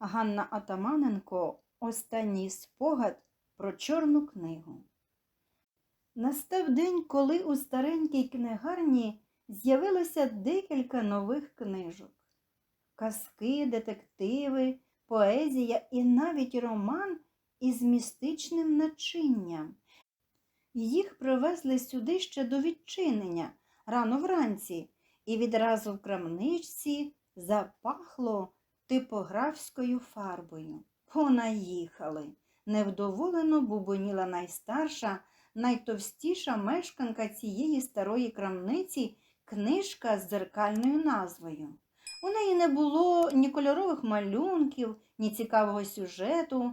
Ганна Атаманенко Останній спогад про чорну книгу. Настав день, коли у старенькій книгарні з'явилося декілька нових книжок. Казки, детективи, поезія і навіть роман із містичним начинням. Їх привезли сюди ще до відчинення, рано вранці, і відразу в крамничці запахло типографською фарбою. Понаїхали. Невдоволено бубоніла найстарша, найтовстіша мешканка цієї старої крамниці книжка з дзеркальною назвою. У неї не було ні кольорових малюнків, ні цікавого сюжету.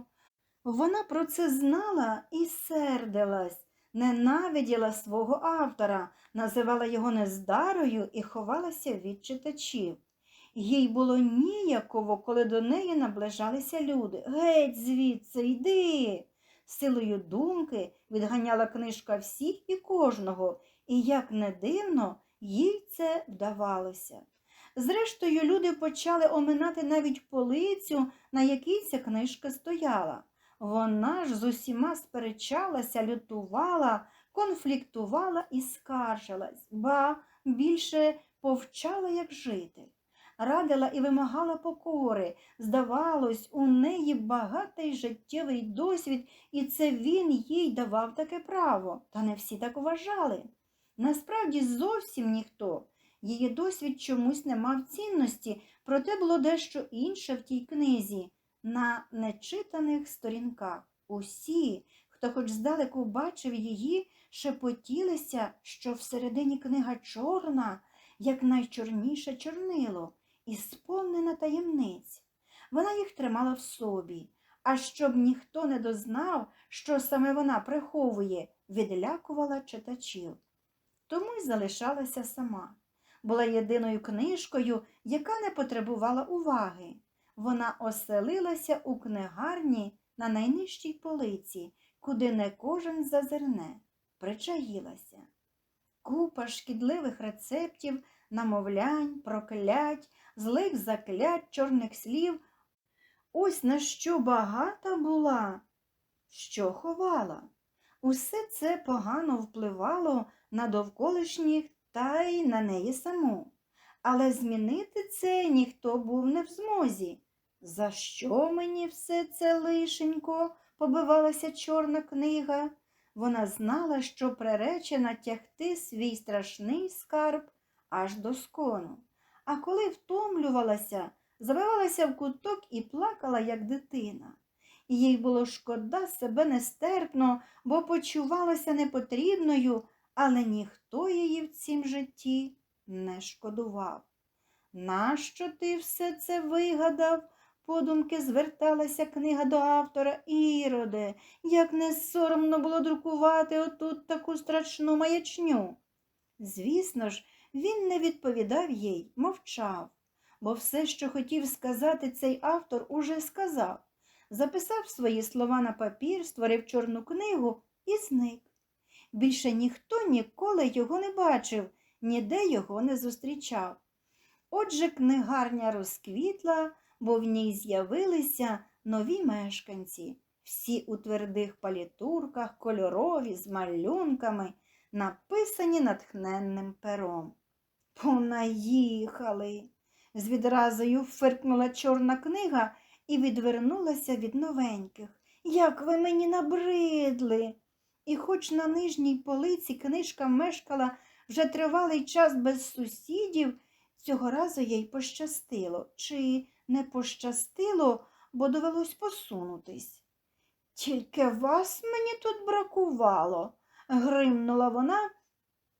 Вона про це знала і сердилась, ненавиділа свого автора, називала його нездарою і ховалася від читачів. Їй було ніяково, коли до неї наближалися люди. Геть звідси, йди. Силою думки відганяла книжка всіх і кожного, і, як не дивно, їй це вдавалося. Зрештою, люди почали оминати навіть полицю, на якій ця книжка стояла. Вона ж з усіма сперечалася, лютувала, конфліктувала і скаржилась, ба більше повчала, як жити. Радила і вимагала покори. Здавалось, у неї багатий життєвий досвід, і це він їй давав таке право. Та не всі так вважали. Насправді зовсім ніхто. Її досвід чомусь не мав цінності, проте було дещо інше в тій книзі. На нечитаних сторінках усі, хто хоч здалеку бачив її, шепотілися, що всередині книга чорна, як найчорніше чорнило, і сповнена таємниць. Вона їх тримала в собі, а щоб ніхто не дознав, що саме вона приховує, відлякувала читачів. Тому й залишалася сама. Була єдиною книжкою, яка не потребувала уваги. Вона оселилася у книгарні на найнижчій полиці, куди не кожен зазирне, причаїлася. Купа шкідливих рецептів, намовлянь, проклять, злих заклять, чорних слів. Ось на що багата була, що ховала. Усе це погано впливало на довколишніх та й на неї саму. Але змінити це ніхто був не в змозі. За що мені все це лишенько? побивалася чорна книга. Вона знала, що приречена тягти свій страшний скарб аж до скону. А коли втомлювалася, забивалася в куток і плакала, як дитина. Їй було шкода себе нестерпно, бо почувалася непотрібною, але ніхто її в цім житті не шкодував. Нащо ти все це вигадав? Подумки зверталася книга до автора Іроде, як не соромно було друкувати отут таку страшну маячню. Звісно ж, він не відповідав їй, мовчав, бо все, що хотів сказати цей автор, уже сказав. Записав свої слова на папір, створив чорну книгу і зник. Більше ніхто ніколи його не бачив, ніде його не зустрічав. Отже, книгарня розквітла, бо в ній з'явилися нові мешканці, всі у твердих палітурках, кольорові, з малюнками, написані натхненним пером. Понаїхали. З відразою фиркнула чорна книга і відвернулася від новеньких. Як ви мені набридли. І хоч на нижній полиці книжка мешкала вже тривалий час без сусідів, цього разу їй пощастило. Чи не пощастило, бо довелось посунутись. Тільки вас мені тут бракувало, гримнула вона,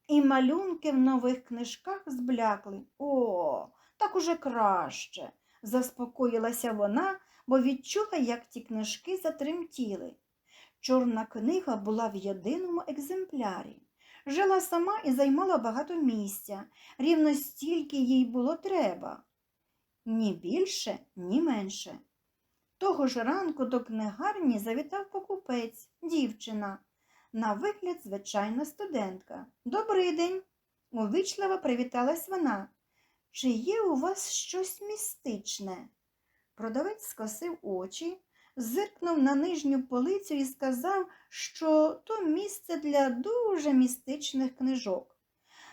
і малюнки в нових книжках зблякли. О, так уже краще, заспокоїлася вона, бо відчула, як ті книжки затремтіли. Чорна книга була в єдиному екземплярі. Жила сама і займала багато місця, рівно стільки їй було треба. Ні більше, ні менше. Того ж ранку до книгарні завітав покупець, дівчина. На вигляд звичайна студентка. Добрий день. Увічливо привіталась вона. Чи є у вас щось містичне? Продавець скосив очі, зиркнув на нижню полицю і сказав, що то місце для дуже містичних книжок.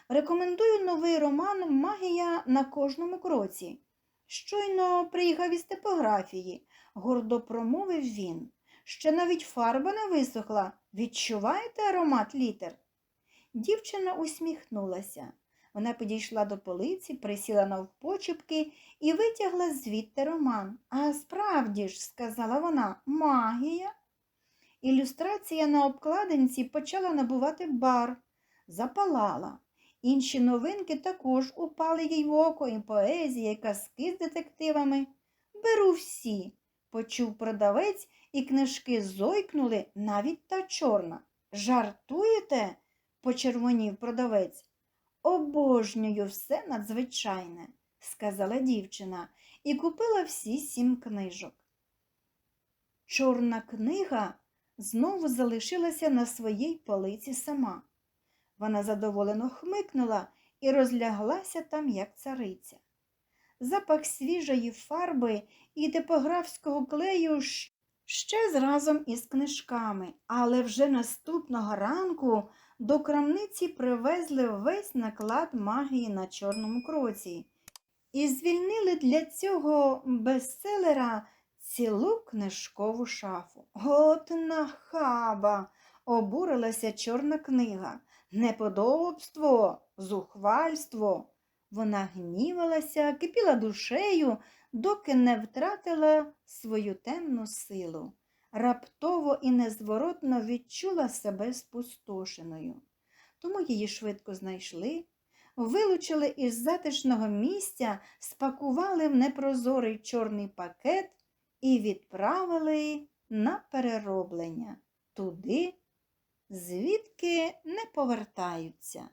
Рекомендую новий роман Магія на кожному кроці. Щойно приїхав із типографії, гордо промовив він. Ще навіть фарба не висохла. Відчуваєте аромат літер? Дівчина усміхнулася. Вона підійшла до полиці, присіла навпочепки і витягла звідти роман. А справді ж, сказала вона, магія. Ілюстрація на обкладинці почала набувати бар, запалала. Інші новинки також упали їй в око, і поезія, і казки з детективами. Беру всі, почув продавець, і книжки зойкнули навіть та чорна. Жартуєте? почервонів продавець. Обожнюю все надзвичайне, сказала дівчина і купила всі сім книжок. Чорна книга знову залишилася на своїй полиці сама. Вона задоволено хмикнула і розляглася там, як цариця. Запах свіжої фарби і типографського клею ще зразом із книжками, але вже наступного ранку до крамниці привезли весь наклад магії на чорному кроці і звільнили для цього бестселера цілу книжкову шафу. От нахаба! обурилася чорна книга. Неподобство, зухвальство. Вона гнівалася, кипіла душею, доки не втратила свою темну силу. Раптово і незворотно відчула себе спустошеною. Тому її швидко знайшли, вилучили із затишного місця, спакували в непрозорий чорний пакет і відправили на перероблення туди, звідки не повертаються.